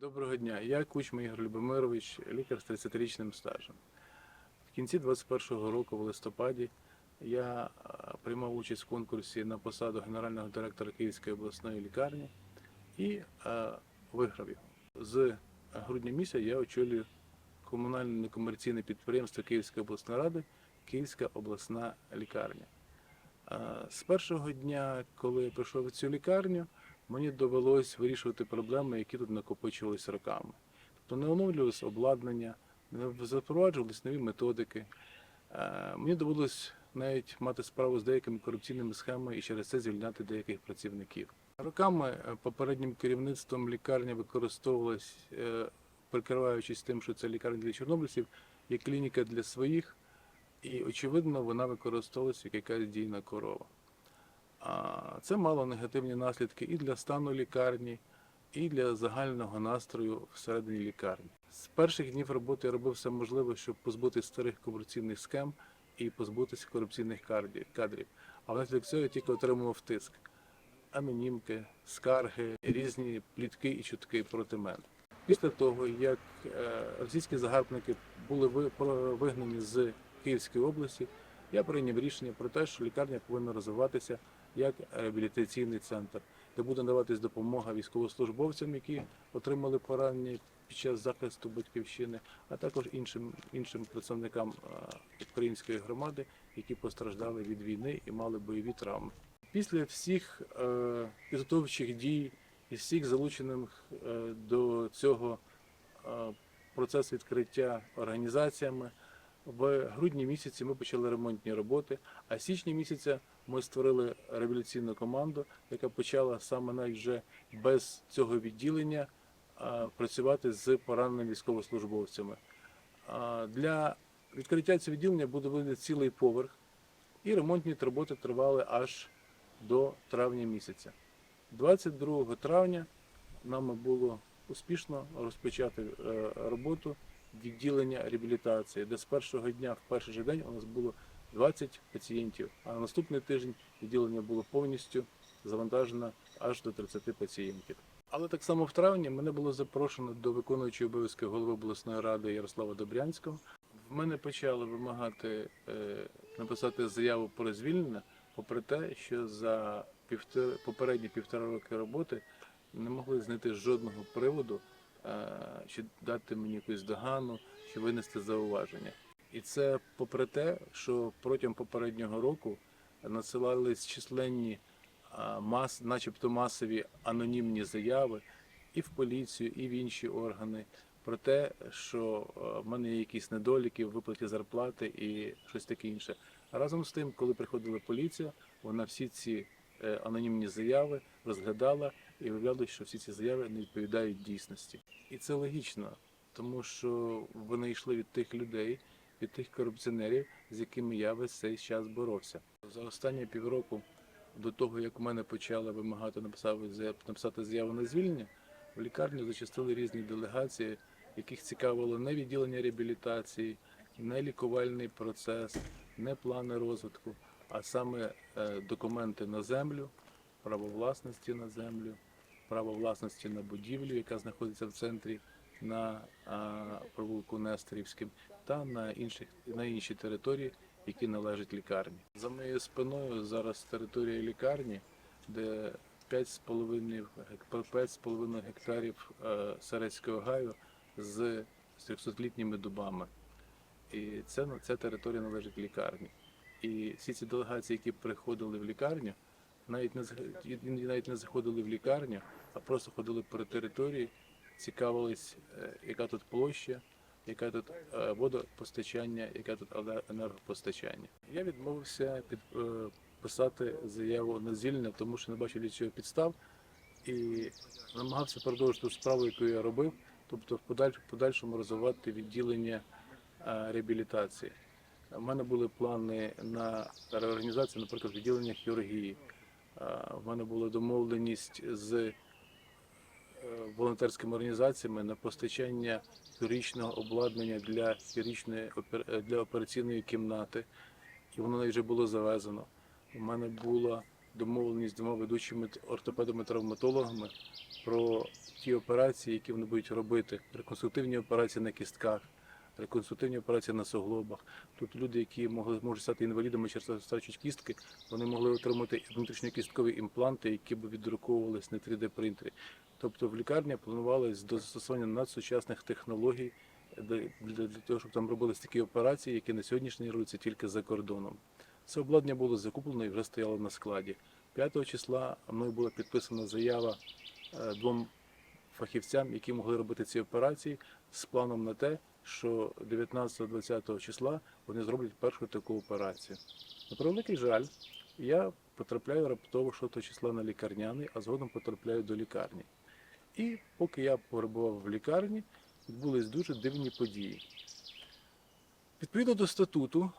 Доброго дня. Я Кучма Ігор Любомирович, лікар з 30-річним стажем. В кінці 21-го року, в листопаді, я е, приймав участь в конкурсі на посаду генерального директора Київської обласної лікарні і е, виграв його. З грудня місяця я очолюю комунальне некомерційне підприємство Київської обласної ради Київська обласна лікарня. Е, З першого дня, коли я прийшов в цю лікарню, мені довелось вирішувати проблеми, які тут накопичувалися роками. Тобто не оновлювалося обладнання, не запроваджувалися нові методики. Е, Мені довелось навіть мати справу з деякими корупційними схемами і через це звільняти деяких працівників. Роками е, попереднім керівництвом лікарня використовувалась, е, прикриваючись тим, що це лікарня для чорнобильців, як клініка для своїх, і очевидно, вона використовувалася як якась дійна корова. Це мало негативні наслідки і для стану лікарні, і для загального настрою всередині лікарні. З перших днів роботи я робив все можливе, щоб позбутися старих корупційних схем і позбутися корупційних кадрів. А внаслідок цього я тільки отримував тиск, анонімки, скарги, різні плітки і чутки проти мене. Після того, як е, російські загарбники були ви- вигнані з Київської області, я прийняв рішення про те, що лікарня повинна розвиватися як реабілітаційний центр, де буде надаватись допомога військовослужбовцям, які отримали поранення під час захисту батьківщини, а також іншим іншим представникам е, української громади, які постраждали від війни і мали бойові травми. Після всіх е, підготовчих дій і всіх залучених е, до цього е, процесу відкриття організаціями. В грудні місяці ми почали ремонтні роботи, а з січня місяця ми створили реабілітаційну команду, яка почала саме навіть вже без цього відділення працювати з пораненими військовослужбовцями. Для відкриття цього відділення буде видати цілий поверх, і ремонтні роботи тривали аж до травня місяця. 22 травня нам було успішно розпочати е, роботу відділення реабілітації, де з першого дня, в перший же день, у нас було 20 пацієнтів, а на наступний тиждень відділення було повністю завантажено аж до 30 пацієнтів. Але так само в травні мене було запрошено до виконуючої обов'язки голови обласної ради Ярослава Добрянського. В мене почали вимагати е, написати заяву про звільнення, попри те, що за півтори, попередні півтора роки роботи не могли знайти жодного приводу, е, чи дати мені якусь догану, чи винести зауваження. І це попри те, що протягом попереднього року надсилались численні, мас, начебто масові анонімні заяви і в поліцію, і в інші органи про те, що в мене є якісь недоліки в виплаті зарплати і щось таке інше. Разом з тим, коли приходила поліція, вона всі ці е, анонімні заяви розглядала і виявляла, що всі ці заяви не відповідають дійсності. І це логічно, тому що вони йшли від тих людей, від тих корупціонерів, з якими я весь цей час боровся. За останні півроку до того, як у мене почали вимагати написати заяв- заяву на звільнення, в лікарню зачастили різні делегації, яких цікавило не відділення реабілітації, не лікувальний процес, не плани розвитку, а саме е, документи на землю, право власності на землю, право власності на будівлю, яка знаходиться в центрі на провулку Нестерівським, та на інших на інші території, які належать лікарні. За моєю спиною зараз територія лікарні, де 5,5 гек- 5,5 гектарів е, Серецького гаю з 300-літніми дубами. І це, ця територія належить лікарні. І всі ці делегації, які приходили в лікарню, навіть не навіть не заходили в лікарню, а просто ходили по території, цікавились, е, яка тут площа, яке тут е, водопостачання, яке тут енергопостачання. Я відмовився підписати заяву на звільнення, тому що не бачив для цього підстав і намагався продовжити справу, яку я робив, тобто в подальшому розвивати відділення е, реабілітації. У мене були плани на реорганізацію, наприклад, відділення хірургії. Е, В мене була домовленість з е, волонтерськими організаціями на постачання хірургічного обладнання для хірургічної е, для операційної кімнати, і воно навіть вже було завезено. У мене була домовленість з двома ведучими ортопедами-травматологами про ті операції, які вони будуть робити. Реконструктивні операції на кістках, реконструктивні операції на суглобах. Тут люди, які могли можуть стати інвалідами через втрачуть кістки, вони могли отримати внутрішньокісткові імпланти, які б віддруковувались на 3D принтері. Тобто в лікарні планувалось до застосування надсучасних технологій для того, щоб там робились такі операції, які на сьогоднішній день робляться тільки за кордоном. Це обладнання було закуплено і вже стояло на складі. 5 числа мною була підписана заява е, двом фахівцям, які могли робити ці операції, з планом на те, що 19-20 числа вони зроблять першу таку операцію. На превеликий жаль, я потрапляю раптово 6 числа на лікарняний, а згодом потрапляю до лікарні. І поки я перебував в лікарні, відбулись дуже дивні події. Відповідно до статуту,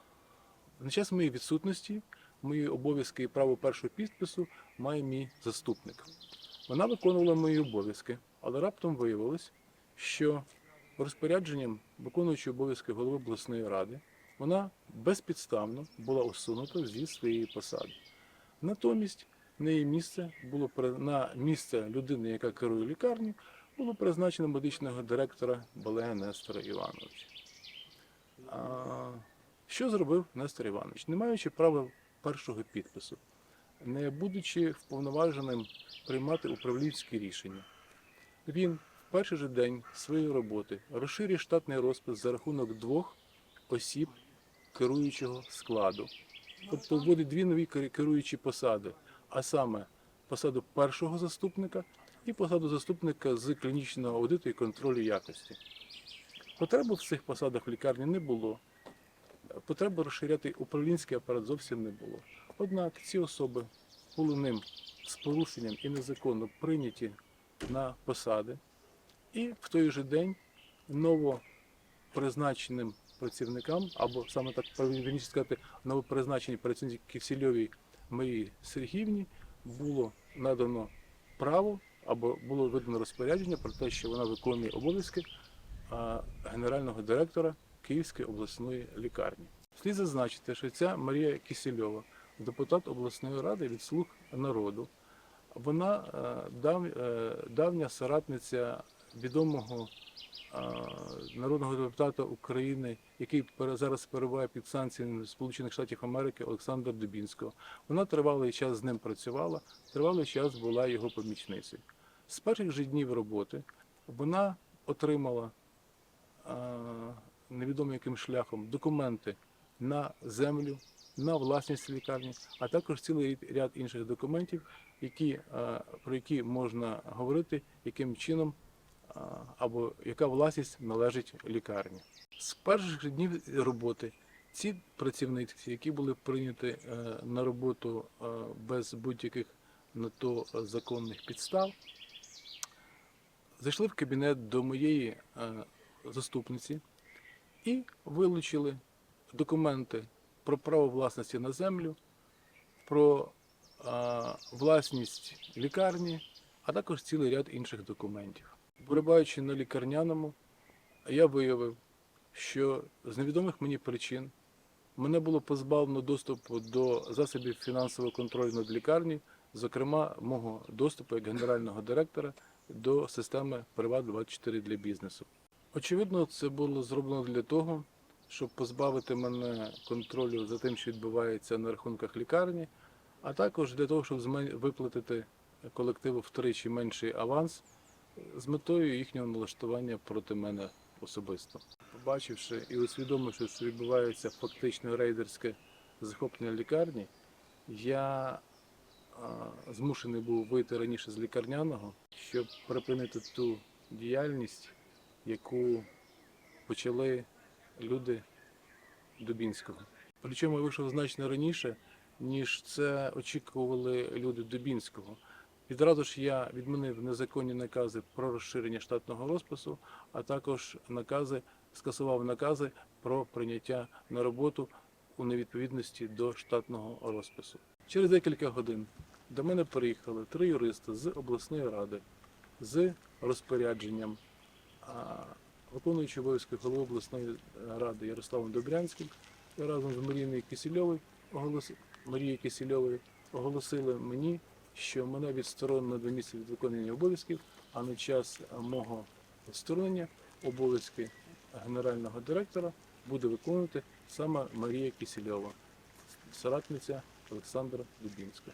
на час моєї відсутності, мої обов'язки і право першого підпису має мій заступник. Вона виконувала мої обов'язки, але раптом виявилось, що розпорядженням виконуючої обов'язки голови обласної ради вона безпідставно була усунута зі своєї посади. Натомість на місце було на місце людини, яка керує лікарню, було призначено медичного директора Балега Нестора Івановича. А, що зробив Нестор Іванович? Не маючи права першого підпису, не будучи вповноваженим приймати управлінські рішення, він перший же день своєї роботи розширює штатний розпис за рахунок двох осіб керуючого складу. Тобто вводить дві нові керуючі посади, а саме посаду першого заступника і посаду заступника з клінічного аудиту і контролю якості. Потреби в цих посадах в лікарні не було. Потреби розширяти управлінський апарат зовсім не було. Однак ці особи були ним з порушенням і незаконно прийняті на посади, і в той же день новопризначеним працівникам, або саме так правильніше сказати, новопризначеній працівниці Кисельовій Марії Сергіївні було надано право або було видано розпорядження про те, що вона виконує обов'язки генерального директора Київської обласної лікарні. Слід зазначити, що ця Марія Кисельова, депутат обласної ради від слуг народу, вона е, е, давня соратниця відомого народного депутата України, який зараз перебуває під санкціями Сполучених Штатів Америки Олександра Дубінського. Вона тривалий час з ним працювала, тривалий час була його помічницею. З перших же днів роботи вона отримала невідомо яким шляхом документи на землю, на власність лікарні, а також цілий ряд інших документів, які, про які можна говорити, яким чином або яка власність належить лікарні. З перших днів роботи ці працівниці, які були прийняті е, на роботу е, без будь-яких на то законних підстав, зайшли в кабінет до моєї е, заступниці і вилучили документи про право власності на землю, про власність лікарні, а також цілий ряд інших документів. Перебуваючи на лікарняному, я виявив, що з невідомих мені причин мене було позбавлено доступу до засобів фінансового контролю над лікарні, зокрема мого доступу як генерального директора до системи Приват24 для бізнесу. Очевидно, це було зроблено для того, щоб позбавити мене контролю за тим, що відбувається на рахунках лікарні, а також для того, щоб виплатити колективу втричі менший аванс з метою їхнього налаштування проти мене особисто. Побачивши і усвідомивши, що відбувається фактично рейдерське захоплення лікарні, я змушений був вийти раніше з лікарняного, щоб припинити ту діяльність, яку почали люди Дубінського. Причому я вийшов значно раніше, ніж це очікували люди Дубінського. Відразу ж я відмінив незаконні накази про розширення штатного розпису, а також накази, скасував накази про прийняття на роботу у невідповідності до штатного розпису. Через декілька годин до мене приїхали три юристи з обласної ради з розпорядженням а, виконуючий обов'язки голови обласної ради Ярославом Добрянським разом з. Марією Кисельовою оголосили мені, що мене відсторонено два місяці від виконання обов'язків, а на час мого відсторонення обов'язки генерального директора буде виконувати саме Марія Кисельова, соратниця Олександра Дубінська.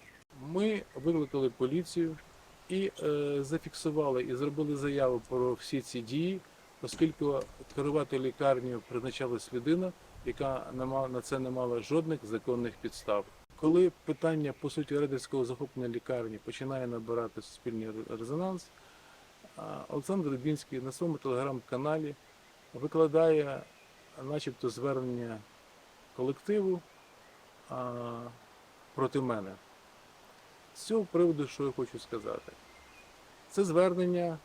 Ми викликали поліцію і е, зафіксували і зробили заяву про всі ці дії, оскільки керувати лікарнею призначалась людина, яка на це не мала жодних законних підстав. Коли питання по суті рейдерського захоплення лікарні починає набирати суспільний резонанс, Олександр Дубінський на своєму телеграм-каналі викладає, начебто, звернення колективу проти мене. З цього приводу, що я хочу сказати, це звернення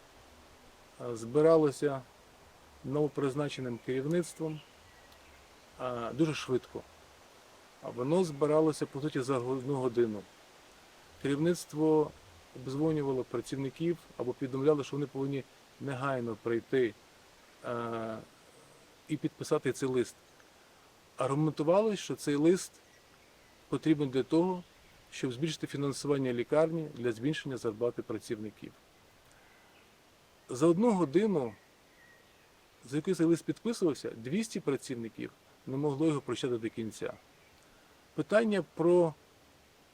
збиралося новопризначеним керівництвом дуже швидко. А воно збиралося по суті за одну годину. Керівництво обдзвонювало працівників або повідомляло, що вони повинні негайно прийти е, і підписати цей лист. Аргументували, що цей лист потрібен для того, щоб збільшити фінансування лікарні для збільшення зарплати працівників. За одну годину, за яку цей лист підписувався, 200 працівників не могло його прочитати до кінця. Питання про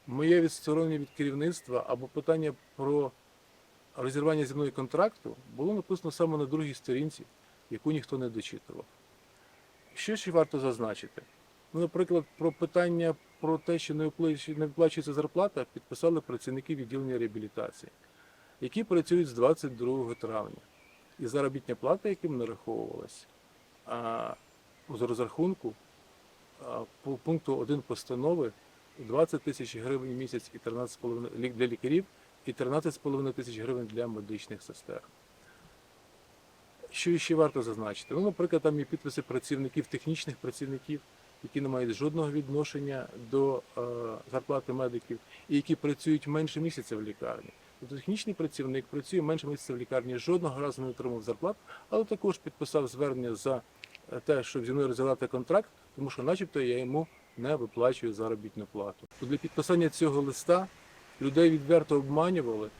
моє відсторонення від керівництва або питання про розірвання зі мною контракту було написано саме на другій сторінці, яку ніхто не дочитував. Що ще варто зазначити? Ну, наприклад, про питання про те, що не виплачується зарплата, підписали працівники відділення реабілітації, які працюють з 22 травня. І заробітня плата, яким нараховувалась, з розрахунку по пункту 1 постанови 20 тисяч гривень в місяць і 13,5 для лікарів і 13,5 тисяч гривень для медичних сестер. Що ще варто зазначити? Ну, наприклад, там є підписи працівників, технічних працівників, які не мають жодного відношення до е, зарплати медиків і які працюють менше місяця в лікарні. Тобто технічний працівник працює менше місяця в лікарні, жодного разу не отримав зарплату, але також підписав звернення за е, те, щоб зі мною розірвати контракт, тому що, начебто, я йому не виплачую заробітну плату. Для підписання цього листа людей відверто обманювали,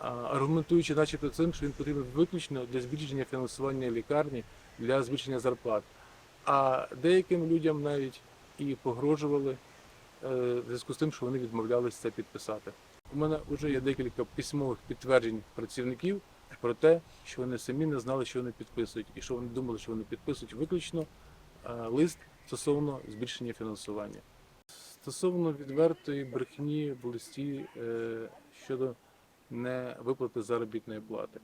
аргументуючи, начебто, цим, що він потрібен виключно для збільшення фінансування лікарні, для збільшення зарплат. А деяким людям навіть і погрожували е, в зв'язку з тим, що вони відмовлялися це підписати. У мене вже є декілька письмових підтверджень працівників про те, що вони самі не знали, що вони підписують, і що вони думали, що вони підписують виключно лист стосовно збільшення фінансування. Стосовно відвертої брехні в листі е, щодо невиплати заробітної плати.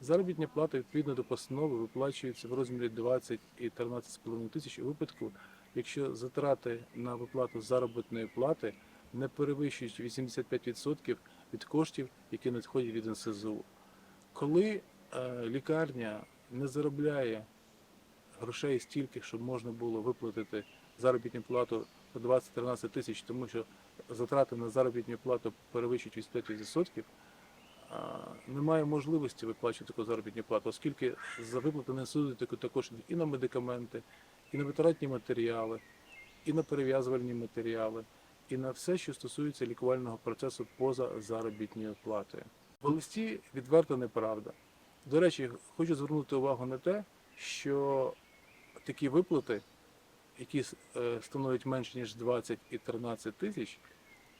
Заробітня плата відповідно до постанови виплачується в розмірі 20 і 13,5 тисяч у випадку, якщо затрати на виплату заробітної плати не перевищують 85% від коштів, які надходять від НСЗУ. Коли е, лікарня не заробляє грошей стільки, щоб можна було виплатити заробітну плату 20-13 тисяч, тому що затрати на заробітну плату перевищують 85%, немає можливості виплачувати таку заробітну плату, оскільки за виплати не також і на медикаменти, і на витратні матеріали, і на перев'язувальні матеріали, і на все, що стосується лікувального процесу поза заробітною платою. В листі відверто неправда. До речі, хочу звернути увагу на те, що такі виплати, які е, становлять менше ніж 20 і 13 тисяч,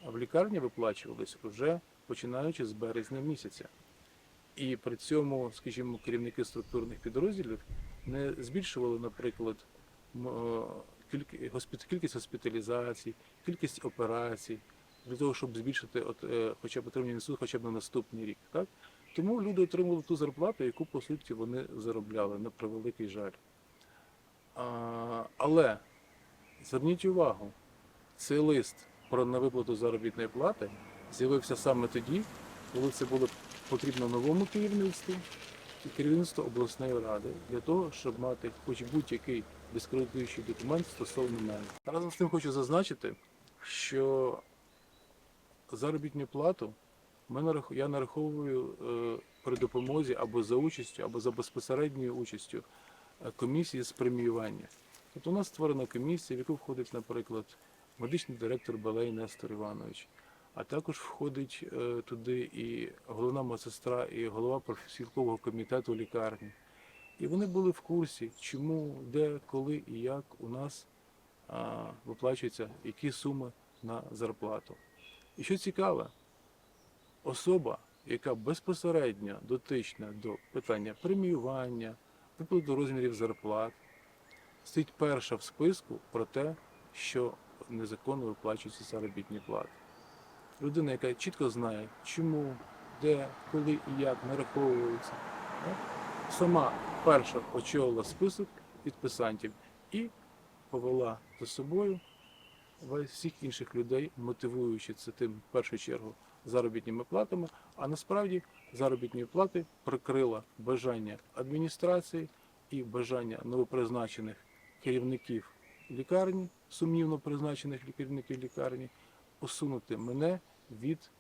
в лікарні виплачувалися вже починаючи з березня місяця. І при цьому, скажімо, керівники структурних підрозділів не збільшували, наприклад, е, кількість госпіталізацій, кількість операцій для того, щоб збільшити от, е, хоча б отримання інститут хоча б на наступний рік. Так? Тому люди отримували ту зарплату, яку по суті вони заробляли на превеликий жаль. А, але зверніть увагу, цей лист про невиплату заробітної плати з'явився саме тоді, коли це було потрібно новому керівництву і керівництву обласної ради для того, щоб мати хоч будь-який дискредитуючий документ стосовно мене. Разом з тим хочу зазначити, що заробітну плату я нараховую е, при допомозі або за участю, або за безпосередньою участю комісії з преміювання. Тобто у нас створена комісія, в яку входить, наприклад, медичний директор Балей Нестор Іванович, а також входить е, туди і головна медсестра, і голова профспілкового комітету лікарні. І вони були в курсі, чому, де, коли і як у нас а, виплачуються які суми на зарплату. І що цікаве, особа, яка безпосередньо дотична до питання преміювання, виплату розмірів зарплат, стоїть перша в списку про те, що незаконно виплачуються заробітні плати. Людина, яка чітко знає, чому, де, коли і як нараховується, сама перша очолила список підписантів і повела за собою всіх інших людей, мотивуючи це тим в першу чергу заробітними платами, а насправді заробітні плати прикрила бажання адміністрації і бажання новопризначених керівників лікарні, сумнівно призначених керівників лікарні, усунути мене від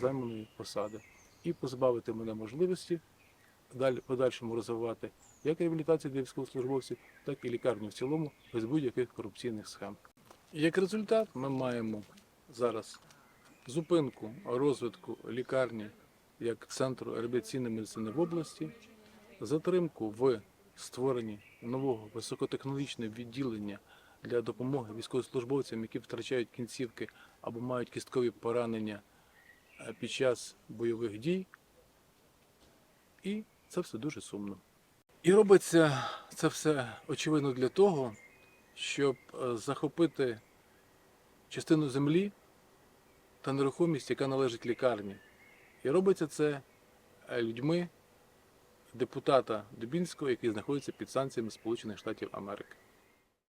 займаної посади і позбавити мене можливості далі подальшому розвивати як реабілітацію для військовослужбовців, так і лікарню в цілому без будь-яких корупційних схем. Як результат, ми маємо зараз зупинку розвитку лікарні як центру реабілітаційної медицини в області, затримку в створенні нового високотехнологічного відділення для допомоги військовослужбовцям, які втрачають кінцівки або мають кісткові поранення е, під час бойових дій. І це все дуже сумно. І робиться це все очевидно для того, щоб е, захопити частину землі та нерухомість, яка належить лікарні. І робиться це е, людьми депутата Дубінського, який знаходиться під санкціями Сполучених Штатів Америки.